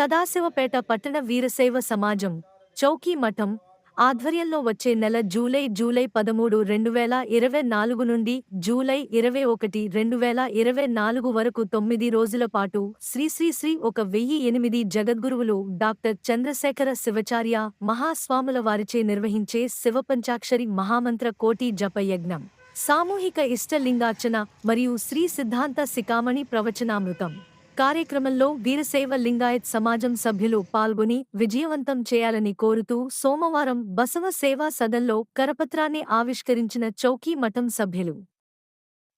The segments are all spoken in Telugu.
సదాశివపేట పట్టణ వీరశైవ సమాజం చౌకీ మఠం ఆధ్వర్యంలో వచ్చే నెల జూలై జూలై పదమూడు రెండు వేల ఇరవై నాలుగు నుండి జూలై ఇరవై ఒకటి రెండు వేల ఇరవై నాలుగు వరకు తొమ్మిది రోజుల పాటు శ్రీశ్రీశ్రీ ఒక వెయ్యి ఎనిమిది జగద్గురువులు డాక్టర్ చంద్రశేఖర శివచార్య మహాస్వాముల వారిచే నిర్వహించే శివపంచాక్షరి మహామంత్ర కోటి జపయజ్ఞం. సామూహిక ఇష్టలింగార్చన మరియు శ్రీ సిద్ధాంత శిఖామణి ప్రవచనామృతం. కార్యక్రమంలో వీరశైవ లింగాయత్ సమాజం సభ్యులు పాల్గొని విజయవంతం చేయాలని కోరుతూ సోమవారం బసవ సేవా సదన్లో కరపత్రాన్ని ఆవిష్కరించిన చౌకీ మఠం సభ్యులు.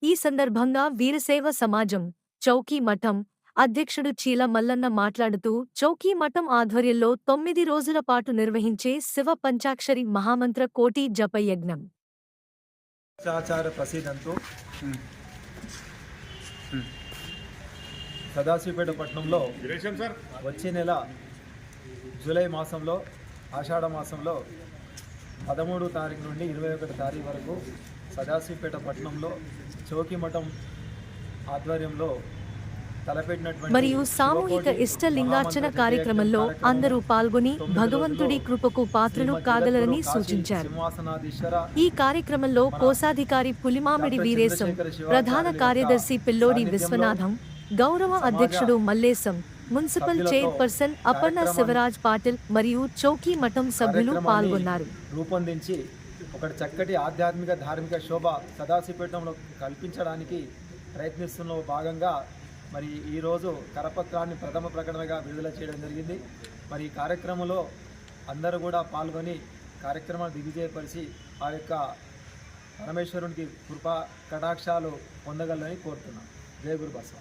ఈ సందర్భంగా వీరశైవ సమాజం చౌకీ మఠం అధ్యక్షుడు చీల మల్లన్న మాట్లాడుతూ చౌకీ మఠం ఆధ్వర్యంలో తొమ్మిది రోజుల పాటు నిర్వహించే శివ పంచాక్షరి మహామంత్ర కోటి జపయజ్ఞం. సదాశివపేట పట్టణంలో వచ్చే నెల జూలై మాసంలో ఆషాఢ మాసంలో పదమూడు తారీఖు నుండి ఇరవై ఒకటి తారీఖు వరకు సదాశివపేట పట్టణంలో చౌకీ మఠం ఆధ్వర్యంలో తలపెట్టినటువంటి మరియు సామూహిక శివకోటి ఇష్ట లింగార్చన మహామంత్ర కార్యక్రమంలో కార్యక్రమం అందరూ పాల్గొని భగవంతుడి కృపకు పాత్రలు కాగలరని సూచించారు. ఈ కార్యక్రమంలో కోశాధికారి పులిమామిడి వీరేశం ప్రధాన కార్యదర్శి పిల్లోడి విశ్వనాథం గౌరవ అధ్యక్షుడు మల్లేశం మున్సిపల్ చైర్పర్సన్ అపర్ణ శివరాజ్ పాటిల్ మరియు చౌకీ మఠం సభ్యులు పాల్గొన్నారు. రూపొందించి ఒక చక్కటి ఆధ్యాత్మిక ధార్మిక శోభ సదాశివపేటంలో కల్పించడానికి ప్రయత్నిస్తున్న భాగంగా మరి ఈరోజు కరపత్రాన్ని ప్రథమ ప్రకటనగా విడుదల చేయడం జరిగింది. మరి ఈ కార్యక్రమంలో అందరూ కూడా పాల్గొని కార్యక్రమాన్ని దిగ్విజయపరిచి ఆ యొక్క పరమేశ్వరునికి కృపా కటాక్షాలు పొందగలని కోరుతున్నాం. జయ గురు బసవ.